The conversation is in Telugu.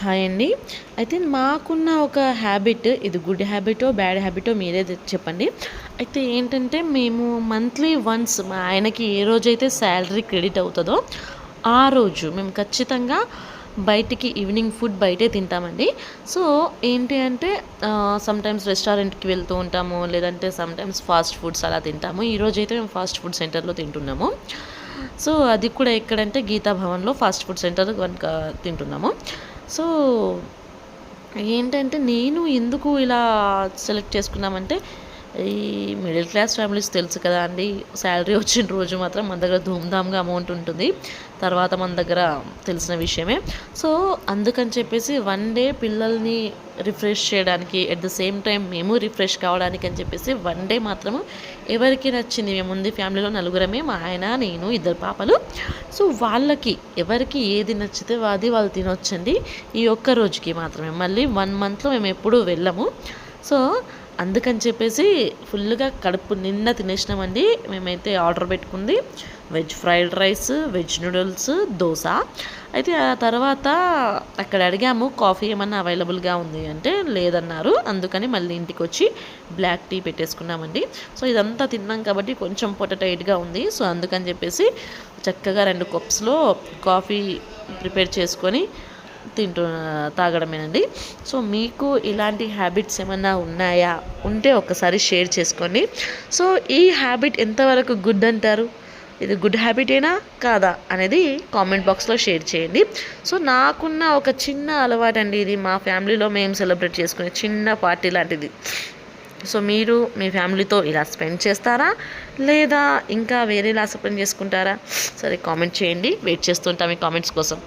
హాయ్ అండి. అయితే మాకున్న ఒక హ్యాబిట్ ఇది గుడ్ హ్యాబిటో బ్యాడ్ హ్యాబిటో మీరే చెప్పండి. అయితే ఏంటంటే మేము మంత్లీ వన్స్ మా ఆయనకి ఏ రోజైతే శాలరీ క్రెడిట్ అవుతుందో ఆ రోజు మేము ఖచ్చితంగా బయటికి ఈవినింగ్ ఫుడ్ బయటే తింటామండి. సో ఏంటి అంటే సమ్టైమ్స్ రెస్టారెంట్కి వెళ్తూ ఉంటాము లేదంటే సమ్టైమ్స్ ఫాస్ట్ ఫుడ్స్ అలా తింటాము. ఈరోజు అయితే మేము ఫాస్ట్ ఫుడ్ సెంటర్లో తింటున్నాము. సో అది కూడా ఎక్కడంటే గీతా భవన్లో ఫాస్ట్ ఫుడ్ సెంటర్ కనుక తింటున్నాము. సో ఏంటంటే నేను ఎందుకు ఇలా సెలెక్ట్ చేసుకున్నామంటే ఈ మిడిల్ క్లాస్ ఫ్యామిలీస్ తెలుసు కదా అండి. శాలరీ వచ్చిన రోజు మాత్రం మన దగ్గర ధూమ్ధామ్గా అమౌంట్ ఉంటుంది. తర్వాత మన దగ్గర తెలిసిన విషయమే. సో అందుకని చెప్పేసి వన్ డే పిల్లల్ని రిఫ్రెష్ చేయడానికి ఎట్ ద సేమ్ టైం మేము రిఫ్రెష్ కావడానికి అని చెప్పేసి వన్ డే మాత్రము ఎవరికి నచ్చింది? మేము ఉంది ఫ్యామిలీలో నలుగురమే మా ఆయన నేను ఇద్దరు పాపలు. సో వాళ్ళకి ఎవరికి ఏది నచ్చితే అది వాళ్ళు తినొచ్చండి. ఈ ఒక్క రోజుకి మాత్రమే. మళ్ళీ వన్ మంత్లో మేము ఎప్పుడూ వెళ్ళము. సో అందుకని చెప్పేసి ఫుల్గా కడుపు నిన్న తినేసినామండి. మేమైతే ఆర్డర్ పెట్టుకుంది. Veg fried rice veg noodles dosa. అయితే ఆ తర్వాత అక్కడ అడిగాము కాఫీ ఏమన్నా అవైలబుల్గా ఉంది అంటే లేదన్నారు. అందుకని మళ్ళీ ఇంటికి వచ్చి బ్లాక్ టీ పెట్టేసుకున్నామండి. సో ఇదంతా తిన్నాం కాబట్టి కొంచెం పొట్ట టైట్గా ఉంది. సో అందుకని చెప్పేసి చక్కగా రెండు కప్స్లో కాఫీ ప్రిపేర్ చేసుకొని తింటూ తాగడమేనండి. సో మీకు ఇలాంటి హ్యాబిట్స్ ఏమైనా ఉన్నాయా? ఉంటే ఒకసారి షేర్ చేసుకోండి. సో ఈ హ్యాబిట్ ఎంతవరకు గుడ్ అంటారు? ఇది గుడ్ హ్యాబిటేనా? కాదా? అనేది కామెంట్ బాక్స్లో షేర్ చేయండి. సో నాకున్న ఒక చిన్న అలవాటు అండి ఇది. మా ఫ్యామిలీలో మేము సెలబ్రేట్ చేసుకునే చిన్న పార్టీ లాంటిది. సో మీరు మీ ఫ్యామిలీతో ఇలా స్పెండ్ చేస్తారా? లేదా ఇంకా వేరేలా స్పెండ్ చేసుకుంటారా? సరే కామెంట్ చేయండి. వెయిట్ చేస్తుంటా మీ కామెంట్స్ కోసం.